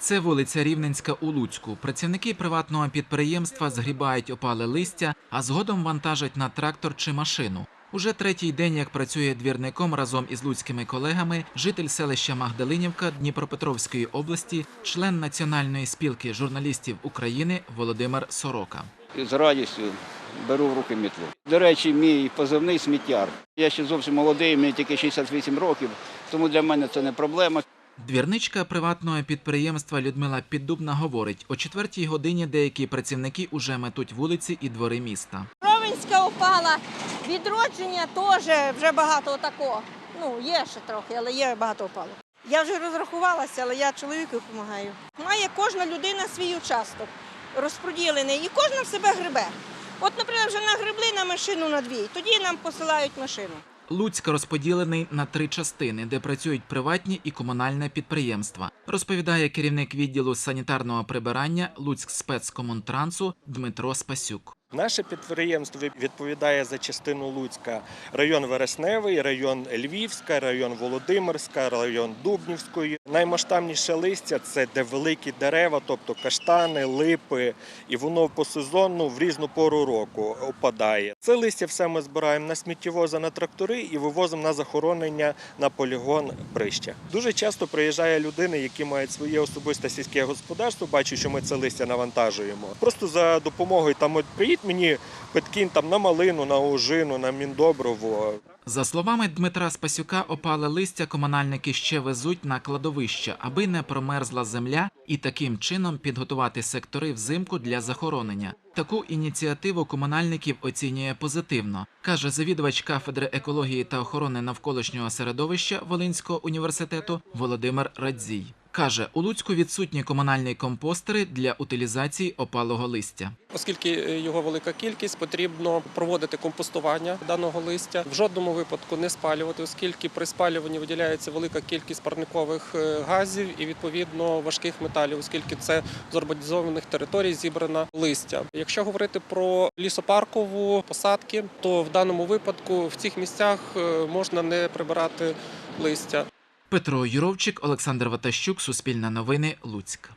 Це вулиця Рівненська у Луцьку. Працівники приватного підприємства згрібають опале листя, а згодом вантажать на трактор чи машину. Уже третій день, як працює двірником разом із луцькими колегами, житель селища Магдалинівка Дніпропетровської області, член Національної спілки журналістів України Володимир Сорока. З радістю беру в руки мітлу. До речі, мій позивний сміттяр. Я ще зовсім молодий, мені тільки 68 років, тому для мене це не проблема. Двірничка приватного підприємства Людмила Піддубна говорить, о четвертій годині деякі працівники уже метуть вулиці і двори міста. Ровенська упала, відродження теж вже багато такого. Ну, є ще трохи, але є багато упало. Я вже розрахувалася, але я чоловіку допомагаю. Має кожна людина свій участок розподілений, і кожна в себе грибе. От, наприклад, вже нагребли на машину на дві, тоді нам посилають машину. Луцьк розподілений на три частини, де працюють приватні і комунальне підприємства, розповідає керівник відділу санітарного прибирання Луцьк спецкомунтрансу Дмитро Спасюк. Наше підприємство відповідає за частину Луцька. Район Вересневий, район Львівська, район Володимирська, район Дубнівської. Наймасштабніше листя це де великі дерева, тобто каштани, липи, і воно по сезону в різну пору року опадає. Це листя все ми збираємо на сміттєвоза на трактори і вивозимо на захоронення на полігон Брища. Дуже часто приїжджає людини, які мають своє особисте сільське господарство, бачать, що ми це листя навантажуємо. Просто за допомогою там от приїдь мені Петкін там на малину, на ожину, на міндоброво. За словами Дмитра Спасюка, опале листя комунальники ще везуть на кладовище, аби не промерзла земля, і таким чином підготувати сектори взимку для захоронення. Таку ініціативу комунальників оцінює позитивно, каже завідувач кафедри екології та охорони навколишнього середовища Волинського університету Володимир Радзій. Каже, у Луцьку відсутні комунальні компостери для утилізації опалого листя. Оскільки е, його велика кількість, потрібно проводити компостування даного листя. В жодному випадку не спалювати, оскільки при спалюванні виділяється велика кількість парникових е, газів і відповідно важких металів, оскільки це з урбанізованих територій зібрана листя. Якщо говорити про лісопаркову посадки, то в даному випадку в цих місцях е, можна не прибирати листя. Петро Юровчик, Олександр Ватащук, Суспільне новини, Луцьк.